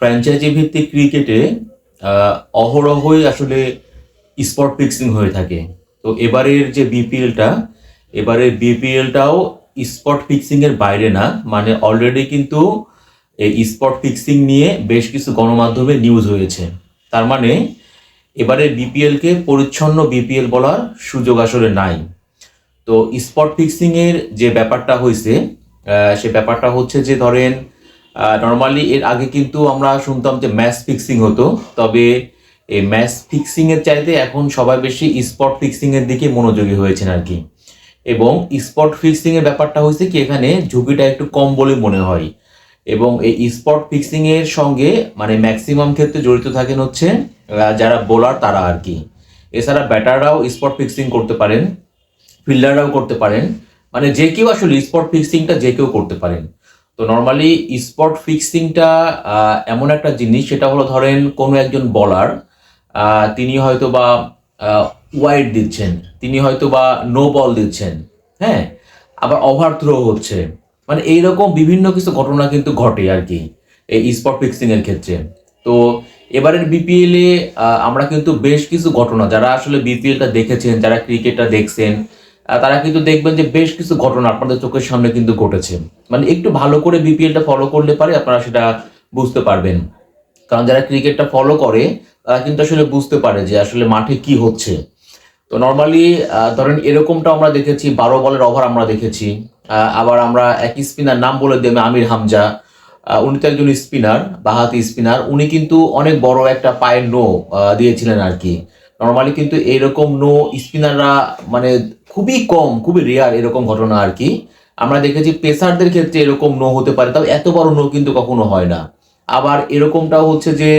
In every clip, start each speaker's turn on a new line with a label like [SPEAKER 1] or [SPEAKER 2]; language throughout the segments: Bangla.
[SPEAKER 1] ফ্র্যাঞ্চাইজি ভিত্তিক ক্রিকেটে অহরহই আসলে স্পট ফিক্সিং হয়ে থাকে। তো এবারের যে বিপিএলটা এবারে বিপিএলটাও স্পট ফিক্সিং এর বাইরে না মানে অলরেডি কিন্তু এই স্পট ফিক্সিং নিয়ে বেশ কিছু গণমাধ্যমে নিউজ হয়েছে। তার মানে এবারে বিপিএলকে পরিচ্ছন্ন বিপিএল বলার সুযোগ আসলে নাই। তো স্পট ফিক্সিং এর যে ব্যাপারটা হয়েছে সে ব্যাপারটা হচ্ছে যে ধরেন নর্মালি এর আগে কিন্তু আমরা শুনতাম যে ম্যাচ ফিক্সিং হতো, তবে এই ম্যাচ ফিক্সিং এর চাইতে এখন সবাই বেশি স্পট ফিক্সিং এর দিকে মনোযোগী হয়েছেন আর কি। এবং স্পট ফিক্সিং এর ব্যাপারটা হয়েছে কি, এখানে ঝুঁকিটা একটু কম বলে মনে হয়। এবং এই স্পট ফিক্সিং এর সঙ্গে মানে ম্যাক্সিমাম ক্ষেত্রে জড়িত থাকেন হচ্ছে যারা বোলার তারা আর কি। এছাড়া ব্যাটাররাও স্পট ফিক্সিং করতে পারেন ফিল্ডাররাও করতে পারেন মানে যে কেউ আসলে স্পট ফিক্সিংটা যে কেউ করতে পারেন। তো নর্মালি স্পট ফিক্সিংটা এমন একটা জিনিস, সেটা হলো ধরেন কোনো একজন বলার তিনি হয়তো বা ওয়াইড দিচ্ছেন, তিনি হয়তো বা নো বল দিচ্ছেন হ্যাঁ? আবার ওভার থ্রো হচ্ছে। মানে এইরকম বিভিন্ন কিছু ঘটনা কিন্তু ঘটে আর কি, এই স্পট ফিক্সিং এর ক্ষেত্রে। তো এবারের বিপিএল আমরা কিন্তু বেশ কিছু ঘটনা, যারা আসলে বিপিএলটা দেখেছেন, যারা ক্রিকেটটা দেখছেন তারা কিন্তু দেখবেন যে বেশ কিছু ঘটনা আপনাদের চোখের সামনে কিন্তু ঘটেছে। মানে একটু ভালো করে বিপিএলটা ফলো করলে পারে আপনারা সেটা বুঝতে পারবেন। কারণ যারা ক্রিকেটটা ফলো করে, তারা কিন্তু আসলে বুঝতে পারে যে আসলে মাঠে কি হচ্ছে। তো নর্মালি ধরেন এরকমটা আমরা দেখেছি, বারো বলের ওভার আমরা দেখেছি। আবার আমরা একই স্পিনার নাম বলে দেবে, আমির হামজা। উনি তো একজন স্পিনার বাহাতি স্পিনার উনি কিন্তু অনেক বড় একটা পায়ের নো দিয়েছিলেন আর কি। নর্মালি কিন্তু এরকম নো স্পিনাররা মানে খুবই কম, খুবই রেয়ার এরকম ঘটনা আর কি। আমরা দেখেছি পেসারদের ক্ষেত্রে এরকম নো হতে পারে তাও এত বড় নো কিন্তু কখনো হয় না। আবার এরকমটাও হচ্ছে যে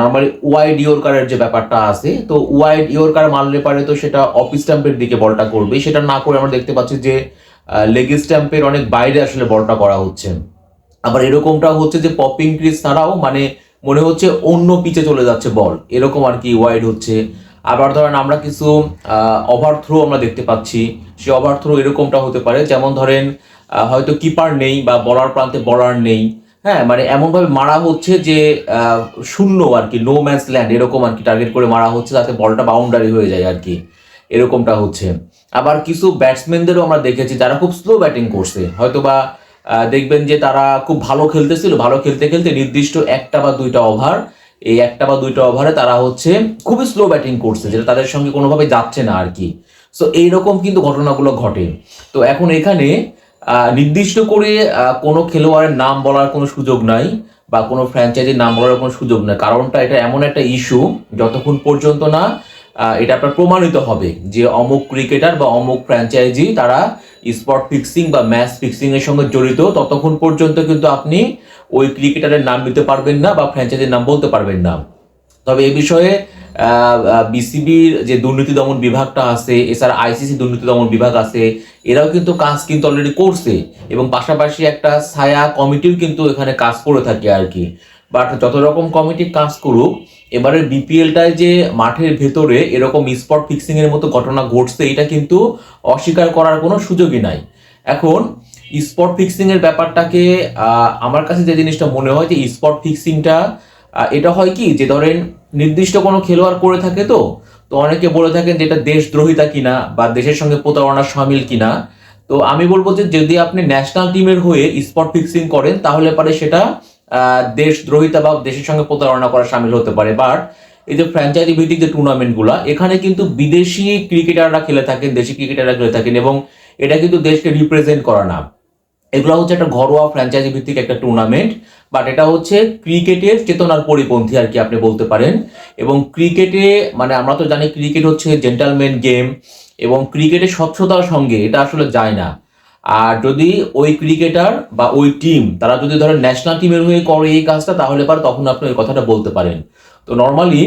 [SPEAKER 1] নর্মালি ওয়াইড ইয়র্কারের যে ব্যাপারটা আছে, তো ওয়াইড ইয়র্কার মারলে পারে তো সেটা অফ স্ট্যাম্পের দিকে বলটা করবে। সেটা না করে আমরা দেখতে পাচ্ছি যে লেগ স্ট্যাম্পের অনেক বাইরে আসলে বলটা করা হচ্ছে। আবার এরকমটাও হচ্ছে যে পপিং ক্রিজ ছাড়াও মানে মনে হচ্ছে অন্য পিচে চলে যাচ্ছে বল। এরকম আর কি ওয়াইড হচ্ছে। আবার ধরেন আমরা কিছু ওভারথ্রো আমরা দেখতে পাচ্ছি। সে ওভারথ্রো এরকমটা হতে পারে। যেমন ধরেন হয়তো কিপার নেই বা বলার প্রান্তে বলার নেই। হ্যাঁ মানে এমনভাবে মারা হচ্ছে যে শূন্য আর কি নো ম্যাচ ল্যান্ড এরকম আর কি টার্গেট করে মারা হচ্ছে যাতে বলটা বাউন্ডারি হয়ে যায় আর কি। এরকমটা হচ্ছে। আবার কিছু ব্যাটসম্যানদেরও আমরা দেখেছি যারা খুব স্লো ব্যাটিং করছে। হয়তো বা দেখবেন যে তারা খুব ভালো খেলতেছিল। ভালো খেলতে খেলতে নির্দিষ্ট একটা বা দুইটা ওভার এই একটা বা দুইটা ওভারে তারা হচ্ছে খুবই স্লো ব্যাটিং করছে, যেটা তাদের সঙ্গে কোনোভাবে যাচ্ছে না আর কি সো এইরকম কিন্তু ঘটনাগুলো ঘটে। তো এখন এখানে নির্দিষ্ট করে কোনো খেলোয়াড়ের নাম বলার কোনো সুযোগ নাই, বা কোনো ফ্র্যাঞ্চাইজির নাম বলার কোনো সুযোগ নাই। কারণটা এটা এমন একটা ইস্যু যতক্ষণ পর্যন্ত না এটা আপনার প্রমাণিত হবে যে অমুক ক্রিকেটার বা অমুক ফ্র্যাঞ্চাইজি তারা স্পট ফিক্সিং বা ম্যাচ ফিক্সিং এর সঙ্গে জড়িত, ততক্ষণ পর্যন্ত কিন্তু আপনি ওই ক্রিকেটারের নাম নিতে পারবেন না বা ফ্র্যাঞ্চাইজির নাম বলতে পারবেন না। তবে এ বিষয়ে বিসিবির যে দুর্নীতি দমন বিভাগটা আছে, এছাড়া আইসিসি দুর্নীতি দমন বিভাগ আছে, এরাও কিন্তু কাজ কিন্তু অলরেডি করছে এবং পাশাপাশি একটা ছায়া কমিটিও কিন্তু এখানে কাজ করে থাকে আর কি। বাট যত রকম কমিটি কাজ করুক এবারে বিপিএলটায় যে মাঠের ভেতরে এরকম স্পট ফিক্সিং এর মতো ঘটনা ঘটছে, এটা কিন্তু অস্বীকার করার কোনো সুযোগই নাই। এখন স্পট ফিক্সিং এর ব্যাপারটাকে আমার কাছে যে জিনিসটা মনে হয় যে স্পট ফিক্সিংটা এটা হয় কি যে ধরেন নির্দিষ্ট কোনো খেলোয়াড় করে থাকে তো তো অনেকে বলে থাকেন যে এটা দেশদ্রোহিতা কিনা বা দেশের সঙ্গে প্রতারণা সামিল কিনা, তো আমি বলব যে যদি আপনি ন্যাশনাল টিমের হয়ে স্পট ফিক্সিং করেন, তাহলে পারে সেটা দেশদ্রোহিতা বা দেশের সঙ্গে প্রতারণা করা সামিল হতে পারে। বাট এই যে ফ্র্যাঞ্চাইজি ভিত্তিক যে টুর্নামেন্টগুলো এখানে কিন্তু বিদেশি ক্রিকেটাররা খেলে থাকেন, দেশি ক্রিকেটাররা খেলে থাকেন এবং এটা কিন্তু দেশকে রিপ্রেজেন্ট করা না। এগুলো হচ্ছে একটা ঘরোয়া ফ্র্যাঞ্চাইজি ভিত্তিক একটা টুর্নামেন্ট বাট এটা হচ্ছে ক্রিকেটের চেতনার পরিপন্থী আর কি আপনি বলতে পারেন। এবং ক্রিকেটে মানে আমরা তো জানি ক্রিকেট হচ্ছে জেন্টালম্যান গেম এবং ক্রিকেটের স্বচ্ছতার সঙ্গে এটা আসলে যায় না। আর যদি ওই ক্রিকেটার বা ওই টিম তারা যদি ধরেন ন্যাশনাল টিমের হয়ে করে এই কাজটা, তাহলে পারে তখন আপনি ওই কথাটা বলতে পারেন। তো নর্মালি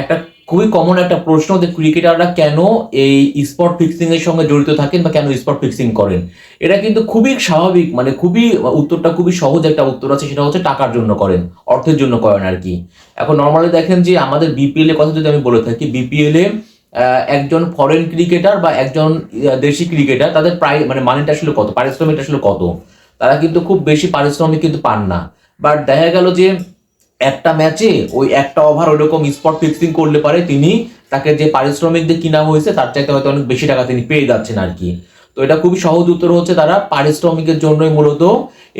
[SPEAKER 1] একটা খুবই কমন একটা প্রশ্ন যে ক্রিকেটাররা কেন এই স্পট ফিক্সিং এর সঙ্গে জড়িত থাকেন বা কেন স্পট ফিক্সিং করেন? এটা কিন্তু খুবই স্বাভাবিক মানে খুবই উত্তরটা খুবই সহজ একটা উত্তর আছে, সেটা হচ্ছে টাকার জন্য করেন, অর্থের জন্য করেন আর কি। এখন নর্মালি দেখেন যে আমাদের বিপিএল এর কথা যদি আমি বলে থাকি বিপিএল এ একজন ফরেন ক্রিকেটার বা একজন দেশি ক্রিকেটার তাদের প্রায় মানে মানিটা আসলে কত, পারিশ্রমিকটা আসলে কত? তারা কিন্তু খুব বেশি পারিশ্রমিক কিন্তু পান না। বাট দেখা গেল যে একটা ম্যাচে ওই একটা ওভার ওইরকম স্পট ফিক্সিং করলে পারে তিনি তাকে যে পারিশ্রমিক দিয়ে কিনা হয়েছে, তার চাইতে হয়তো অনেক বেশি টাকা তিনি পেয়ে যাচ্ছেন আর কি। তো এটা খুবই সহজ উত্তর হচ্ছে তারা পারিশ্রমিকের জন্যই মূলত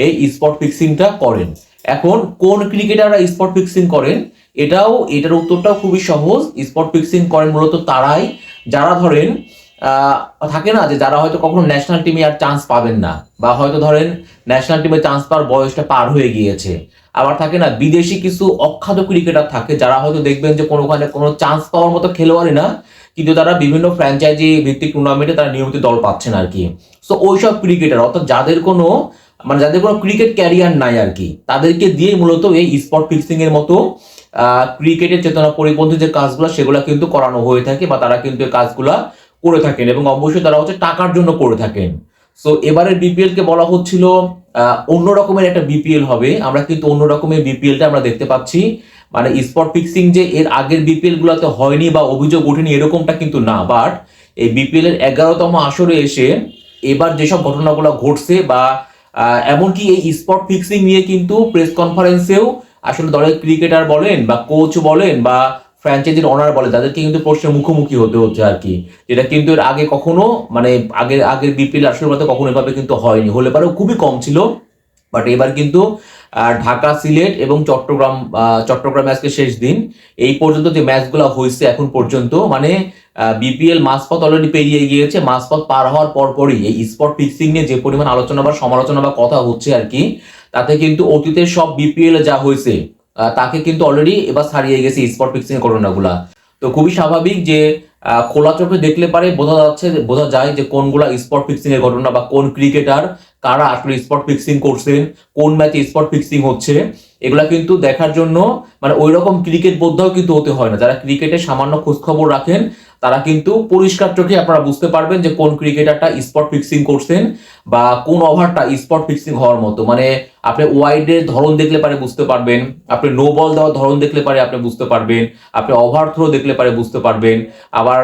[SPEAKER 1] এই স্পট ফিক্সিংটা করেন। এখন কোন ক্রিকেটাররা স্পট ফিক্সিং করেন? এটাও, এটার উত্তরটাও খুবই সহজ। স্পট ফিক্সিং করেন মূলত তারাই। যারা ধরেন থাকে না যে যারা হয়তো কখনো ন্যাশনাল টিমে আর চান্স পাবেন না, বা হয়তো ধরেন ন্যাশনাল টিমে চান্স পাওয়ার বয়সটা পার হয়ে গিয়েছে। আবার থাকে না, বিদেশি কিছু অখ্যাত ক্রিকেটার থাকে যারা হয়তো দেখবেন যে কোনোখানে কোনো চান্স পাওয়ার মতো খেলোয়াড়ই না, কিন্তু তারা বিভিন্ন ফ্র্যাঞ্চাইজি ভিত্তিক টুর্নামেন্টে তারা নিয়মিত দল পাচ্ছেন আর কি। সো ওইসব ক্রিকেটার অর্থাৎ যাদের কোনো মানে যাদের কোনো ক্রিকেট ক্যারিয়ার নাই আর কি, তাদেরকে দিয়ে মূলত এই স্পট ফিক্সিং এর মতো ক্রিকেটের চেতনা পরিপন্থী যে কাজগুলো, সেগুলো কিন্তু করানো হয়ে থাকে বা তারা কিন্তু এই কাজগুলা করে থাকেন এবং অবশ্যই তারা হচ্ছে টাকার জন্য করে থাকেন। সো এবারের বিপিএল কে বলা হচ্ছিল অন্য রকমের একটা বিপিএল হবে। আমরা কিন্তু অন্য রকমের বিপিএলটা আমরা দেখতে পাচ্ছি। মানে স্পট ফিক্সিং যে এর আগের বিপিএল গুলোতে হয়নি বা অভিযোগ ওঠেনি এরকমটা কিন্তু না। বাট এই বিপিএল এর এগারোতম আসরে এসে এবার যেসব ঘটনাগুলো ঘটছে বা এমনকি এই স্পট ফিক্সিং নিয়ে কিন্তু প্রেস কনফারেন্সেও আসলে দলের ক্রিকেটার বলেন বা কোচ বলেন বা ফ্র্যাঞ্চাইজির অনার বলে তাদেরকে কিন্তু প্রশ্নের মুখোমুখি হতে হচ্ছে আর কি। যেটা কিন্তু এর আগে কখনো মানে আগের আগের বিপিএল আসলে কখনো এভাবে কিন্তু হয়নি। হলে পারেও খুবই কম ছিল বাট এবার কিন্তু ঢাকা সিলেট এবং চট্টগ্রাম চট্টগ্রাম আজকে শেষ দিন। এই পর্যন্ত যে ম্যাচগুলো হয়েছে এখন পর্যন্ত মানে বিপিএল মাসপথ অলরেডি পেরিয়ে গিয়েছে মাসপথ পার হওয়ার পরপরই। এই স্পট ফিক্সিং নিয়ে যে পরিমাণ আলোচনা বা সমালোচনা বা কথা হচ্ছে আর কি, তাতে কিন্তু অতীতের সব বিপিএল যা হয়েছে তাকে কিন্তু অলরেডি এবার ছাড়িয়ে গেছে স্পট ফিক্সিং এর ঘটনাগুলা তো খুবই স্বাভাবিক যে খোলা চোখে দেখলে পারে বোঝা যাচ্ছে, বোঝা যায় যে কোনগুলা স্পট ফিক্সিং এর ঘটনা বা কোন ক্রিকেটার কারা আসলে স্পট ফিক্সিং করছেন, কোন ম্যাচে স্পট ফিক্সিং হচ্ছে, এগুলা কিন্তু দেখার জন্য মানে ওই রকম ক্রিকেট বোদ্ধাও কিন্তু হতে হয় না। যারা ক্রিকেটের সামান্য খোঁজ খবর রাখেন, তারা কিন্তু পরিষ্কার চোখে আপনারা বুঝতে পারবেন যে কোন ক্রিকেটারটা স্পট ফিক্সিং করছেন বা কোন ওভারটা স্পট ফিক্সিং হওয়ার মতো। মানে আপনি ওয়াইডের ধরন দেখলে পারে বুঝতে পারবেন, আপনি নো বল দেওয়ার ধরন দেখলে পারে আপনি বুঝতে পারবেন, আপনি ওভার থ্রো দেখলে পারে বুঝতে পারবেন, আবার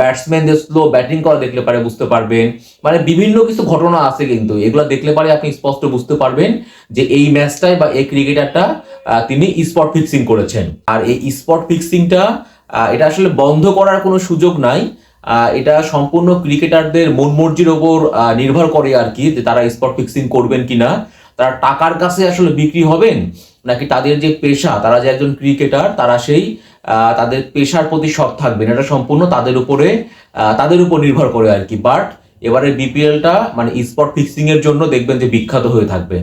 [SPEAKER 1] ব্যাটসম্যানদের স্লো ব্যাটিং করা দেখলে পারে বুঝতে পারবেন। মানে বিভিন্ন কিছু ঘটনা আছে কিন্তু, এগুলো দেখলে পারে আপনি স্পষ্ট বুঝতে পারবেন যে এই ম্যাচটায় বা এই ক্রিকেটারটা তিনি স্পট ফিক্সিং করেছেন। আর এই স্পট ফিক্সিংটা এটা আসলে বন্ধ করার কোনো সুযোগ নাই। এটা সম্পূর্ণ ক্রিকেটারদের মন মর্জির ওপর নির্ভর করে আর কি যে তারা স্পট ফিক্সিং করবেন কিনা। তারা টাকার কাছে আসলে বিক্রি হবেন, নাকি তাদের যে পেশা, তারা যে একজন ক্রিকেটার, তারা সেই তাদের পেশার প্রতি সৎ থাকবেন। এটা সম্পূর্ণ তাদের উপরে তাদের উপর নির্ভর করে আর কি। বাট এবারে বিপিএলটা মানে স্পট ফিক্সিং এর জন্য দেখবেন যে বিখ্যাত হয়ে থাকবে।